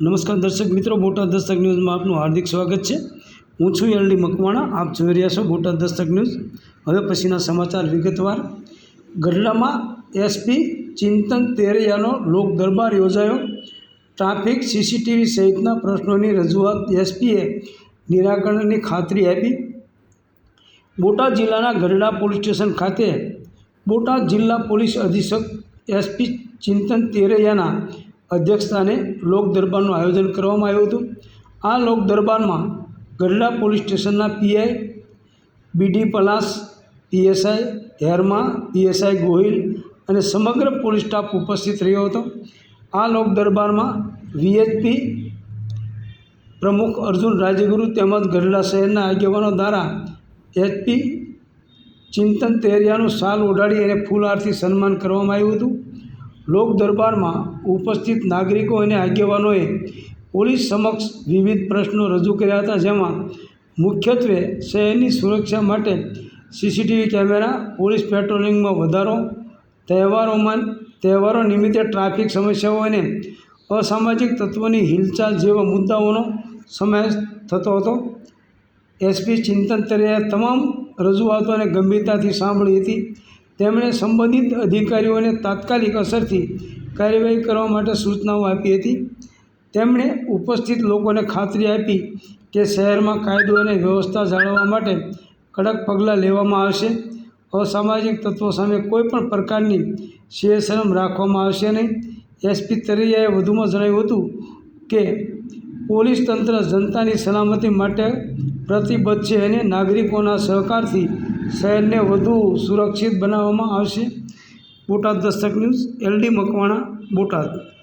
નમસ્કાર દર્શક મિત્રો, બોટાદ દસ્તક ન્યૂઝમાં આપનું હાર્દિક સ્વાગત છે. હું છું એલડી મકવાણા, આપ જોઈ રહ્યા છો બોટાદ દસ્તક ન્યૂઝ. હવે પછીના સમાચાર વિગતવાર. ગઢડામાં એસપી ચિંતન તેરૈયાનો લોક દરબાર યોજાયો. ટ્રાફિક સીસીટીવી સહિતના પ્રશ્નોની રજૂઆત એસપીએ નિરાકરણની ખાતરી આપી. બોટાદ જિલ્લાના ગઢડા પોલીસ સ્ટેશન ખાતે બોટાદ જિલ્લા પોલીસ અધિક્ષક એસપી ચિંતન તેરૈયાના અધ્યક્ષસ્થાને લોક દરબારનું આયોજન કરવામાં આવ્યું હતું. આ લોક દરબારમાં ગઢડા પોલીસ સ્ટેશનના પીઆઈ, બીડી પલાસ, પીએસઆઈ હેરમા પીએસઆઈ ગોહિલ અને સમગ્ર પોલીસ સ્ટાફ ઉપસ્થિત રહ્યો હતો. આ લોક દરબારમાં વીએચપી પ્રમુખ અર્જુન રાજગુરુ તેમજ ગઢડા શહેરના આગેવાનો દ્વારા એચપી ચિંતન તેરિયાનું શાલ ઓઢાડી અને ફૂલ આરતી સન્માન કરવામાં આવ્યું હતું. લોક દરબારમાં ઉપસ્થિત નાગરિકો અને આગેવાનોએ પોલીસ સમક્ષ વિવિધ પ્રશ્નો રજૂ કર્યા હતા, જેમાં મુખ્યત્વે શહેરની સુરક્ષા માટે સીસીટીવી કેમેરા, પોલીસ પેટ્રોલિંગમાં વધારો, તહેવારોમાં, તહેવારો નિમિત્તે ટ્રાફિક સમસ્યાઓ અને અસામાજિક તત્વોની હિલચાલ જેવા મુદ્દાઓનો સમાવેશ થતો હતો. એસપી ચિંતન તરેએ તમામ રજૂઆતોને ગંભીરતાથી સાંભળી હતી. તેમણે સંબંધિત અધિકારીઓને તાત્કાલિક અસરથી કાર્યવાહી કરવા માટે સૂચનાઓ આપી હતી. તેમણે ઉપસ્થિત લોકોને ખાતરી આપી કે શહેરમાં કાયદો અને વ્યવસ્થા જાળવવા માટે કડક પગલાં લેવામાં આવશે. અસામાજિક તત્વો સામે કોઈપણ પ્રકારની શેરશરમ રાખવામાં આવશે નહીં. એસપી તરૈયાએ વધુમાં જણાવ્યું હતું કે, પોલીસ તંત્ર જનતાની સલામતી માટે પ્રતિબદ્ધ છે અને નાગરિકોના સહકારથી શહેરને વધુ સુરક્ષિત બનાવવામાં આવશે. Botad Dastak news L D Makwana Botad.